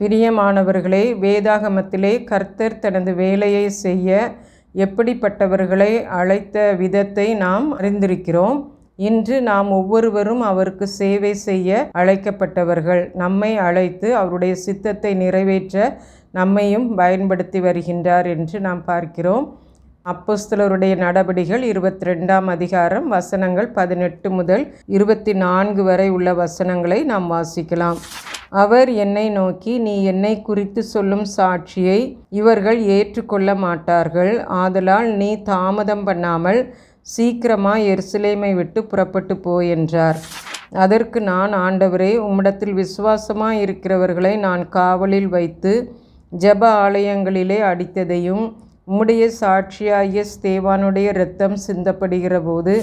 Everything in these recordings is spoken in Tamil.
பிரியமானவர்களே வேதாகமத்திலே கர்த்தர் தனது வேலையை செய்ய எப்படிப்பட்டவர்களை அழைத்த விதத்தை நாம் அறிந்திருக்கிறோம். இன்று நாம் ஒவ்வொருவரும் அவருக்கு சேவை செய்ய அழைக்கப்பட்டவர்கள். நம்மை அழைத்து அவருடைய சித்தத்தை நிறைவேற்ற நம்மையும் பயன்படுத்தி வருகின்றார் என்று நாம் பார்க்கிறோம். அப்போஸ்தலருடைய நடபடிகள் இருபத்தி ரெண்டாம் அதிகாரம் வசனங்கள் பதினெட்டு முதல் இருபத்தி நான்கு வரை உள்ள வசனங்களை நாம் வாசிக்கலாம். அவர் என்னை நோக்கி நீ என்னை குறித்து சொல்லும் சாட்சியை இவர்கள் ஏற்றுக்கொள்ள மாட்டார்கள். ஆதலால் நீ தாமதம் பண்ணாமல் சீக்கிரமாக எருசலேமை விட்டு புறப்பட்டு போ என்றார். அதற்கு நான் ஆண்டவரே உம்மிடத்தில் விசுவாசமாக இருக்கிறவர்களை நான் காவலில் வைத்து ஜெப ஆலயங்களிலே அடித்ததையும் உம்முடைய சாட்சியாகிய ஸ்தேவானுடைய இரத்தம் சிந்தப்படுகிற போது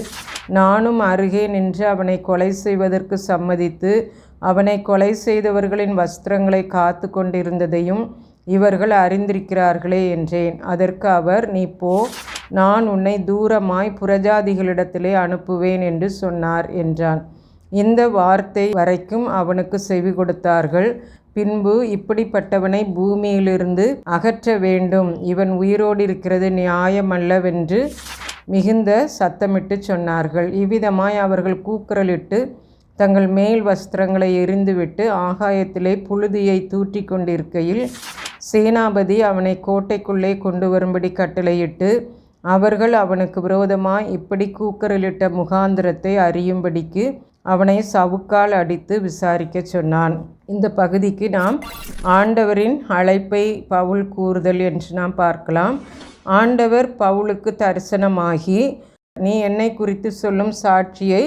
நானும் அருகே நின்று அவனை கொலை செய்வதற்கு சம்மதித்து அவனை கொலை செய்தவர்களின் வஸ்திரங்களை காத்து கொண்டிருந்ததையும் இவர்கள் அறிந்திருக்கிறார்களே என்றேன். அதற்கு அவர் நீ போ நான் உன்னை தூரமாய் புறஜாதிகளிடத்திலே அனுப்புவேன் என்று சொன்னார் என்றான். இந்த வார்த்தை வரைக்கும் அவனுக்கு செவி கொடுத்தார்கள். பின்பு இப்படிப்பட்டவனை பூமியிலிருந்து அகற்ற வேண்டும். இவன் உயிரோடு இருக்கிறது நியாயமல்லவென்று மிகுந்த சத்தமிட்டு சொன்னார்கள். இவ்விதமாய் அவர்கள் கூக்குரலிட்டு தங்கள் மேல் வஸ்திரங்களை எரிந்துவிட்டு ஆகாயத்திலே புழுதியை தூற்றி கொண்டிருக்கையில் சேனாபதி அவனை கோட்டைக்குள்ளே கொண்டு வரும்படி கட்டளையிட்டு அவர்கள் அவனுக்கு விரோதமாய் இப்படி கூக்கரலிட்ட முகாந்திரத்தை அறியும்படிக்கு அவனை சவுக்கால் அடித்து விசாரிக்க சொன்னான். இந்த பகுதிக்கு நாம் ஆண்டவரின் அழைப்பை பவுல் கூறுதல் என்று நாம் பார்க்கலாம். ஆண்டவர் பவுலுக்கு தரிசனமாகி நீ என்னை குறித்து சொல்லும் சாட்சியை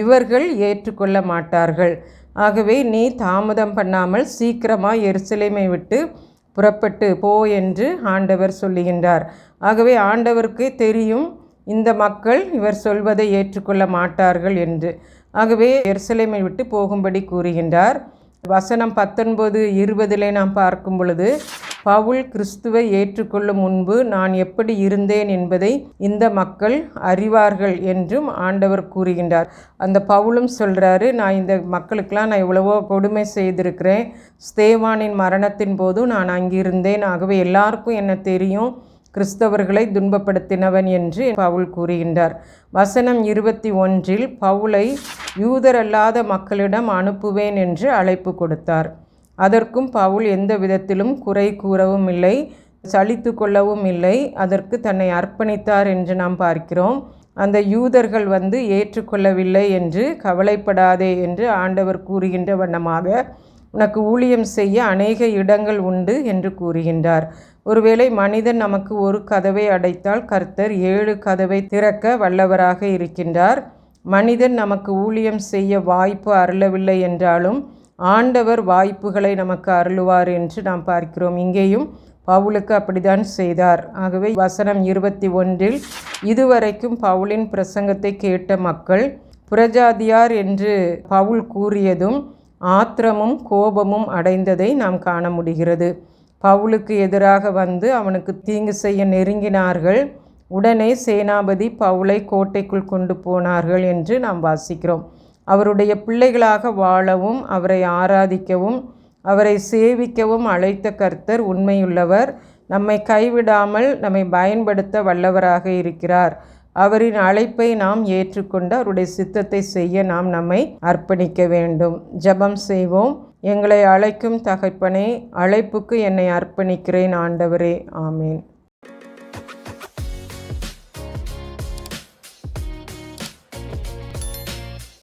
இவர்கள் ஏற்றுக்கொள்ள மாட்டார்கள். ஆகவே நீ தாமதம் பண்ணாமல் சீக்கிரமாக எருசலேமை விட்டு புறப்பட்டு போ என்று ஆண்டவர் சொல்லுகின்றார். ஆகவே ஆண்டவருக்கு தெரியும் இந்த மக்கள் இவர் சொல்வதை ஏற்றுக்கொள்ள மாட்டார்கள் என்று. ஆகவே எருசலேமை விட்டு போகும்படி கூறுகின்றார். வசனம் பத்தொன்பது இருபதிலே நாம் பார்க்கும் பொழுது பவுல் கிறிஸ்துவை ஏற்றுக்கொள்ளும் முன்பு நான் எப்படி இருந்தேன் என்பதை இந்த மக்கள் அறிவார்கள் என்றும் ஆண்டவர் கூறுகின்றார். அந்த பவுலும் சொல்கிறாரு நான் இந்த மக்களுக்கெல்லாம் நான் எவ்வளவோ கொடுமை செய்திருக்கிறேன். ஸ்தேவானின் மரணத்தின் போதும் நான் அங்கிருந்தேன். ஆகவே எல்லாருக்கும் என்ன தெரியும்? கிறிஸ்தவர்களை துன்பப்படுத்தினவன் என்று பவுல் கூறுகின்றார். வசனம் இருபத்தி ஒன்றில் பவுலை யூதரல்லாத மக்களிடம் அனுப்புவேன் என்று அழைப்பு கொடுத்தார். அதற்கும் பவுல் எந்த விதத்திலும் குறை கூறவும் இல்லை சலித்து கொள்ளவும் இல்லை அதற்கு தன்னை அர்ப்பணித்தார் என்று நாம் பார்க்கிறோம். அந்த யூதர்கள் வந்து ஏற்றுக்கொள்ளவில்லை என்று கவலைப்படாதே என்று ஆண்டவர் கூறுகின்ற வண்ணமாக உனக்கு ஊழியம் செய்ய அநேக இடங்கள் உண்டு என்று கூறுகின்றார். ஒருவேளை மனிதன் நமக்கு ஒரு கதவை அடைத்தால் கர்த்தர் ஏழு கதவை திறக்க வல்லவராக இருக்கின்றார். மனிதன் நமக்கு ஊழியம் செய்ய வாய்ப்பு அருளவில்லை என்றாலும் ஆண்டவர் வாய்ப்புகளை நமக்கு அருளுவார் என்று நாம் பார்க்கிறோம். இங்கேயும் பவுலுக்கு அப்படித்தான் செய்தார். ஆகவே வசனம் இருபத்தி ஒன்றில் இதுவரைக்கும் பவுலின் பிரசங்கத்தை கேட்ட மக்கள் புரஜாதியார் என்று பவுல் கூறியதும் ஆத்திரமும் கோபமும் அடைந்ததை நாம் காண முடிகிறது. பவுலுக்கு எதிராக வந்து அவனுக்கு தீங்கு செய்ய நெருங்கினார்கள். உடனே சேனாபதி பவுலை கோட்டைக்குள் கொண்டு போனார்கள் என்று நாம் வாசிக்கிறோம். அவருடைய பிள்ளைகளாக வாழவும் அவரை ஆராதிக்கவும் அவரை சேவிக்கவும் அழைத்த கர்த்தர் உண்மையுள்ளவர். நம்மை கைவிடாமல் நம்மை பயன்படுத்த வல்லவராக இருக்கிறார். அவரின் அழைப்பை நாம் ஏற்றுக்கொண்டு அவருடைய சித்தத்தை செய்ய நாம் நம்மை அர்ப்பணிக்க வேண்டும். ஜபம் செய்வோம். எங்களை அழைக்கும் தகப்பனே அழைப்புக்கு என்னை அர்ப்பணிக்கிறேன் ஆண்டவரே. ஆமேன்.